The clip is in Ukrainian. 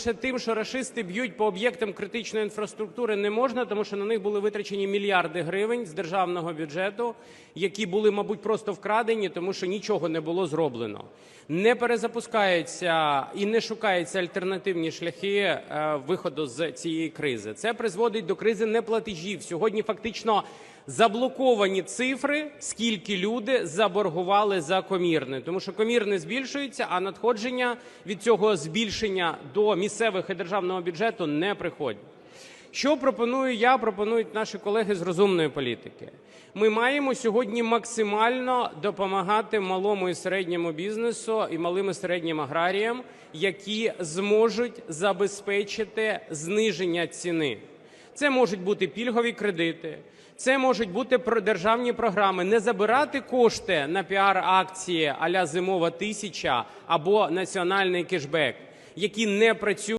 Ще тим, що рашисти б'ють по об'єктам критичної інфраструктури, не можна, тому що на них були витрачені мільярди гривень з державного бюджету, які були, мабуть, просто вкрадені, тому що нічого не було зроблено. Не перезапускаються і не шукаються альтернативні шляхи е, виходу з цієї кризи. Це призводить до кризи неплатежів. Сьогодні фактично заблоковані цифри, скільки люди заборгували за комірне, тому що комірне збільшується, а надходження від цього збільшення до місцевих і державного бюджету не приходять. Що пропоную я, пропонують наші колеги з розумної політики. Ми маємо сьогодні максимально допомагати малому і середньому бізнесу і малим і середнім аграріям, які зможуть забезпечити зниження ціни. Це можуть бути пільгові кредити, це можуть бути державні програми. Не забирати кошти на піар-акції а-ля зимова тисяча або національний кешбек, які не працюють.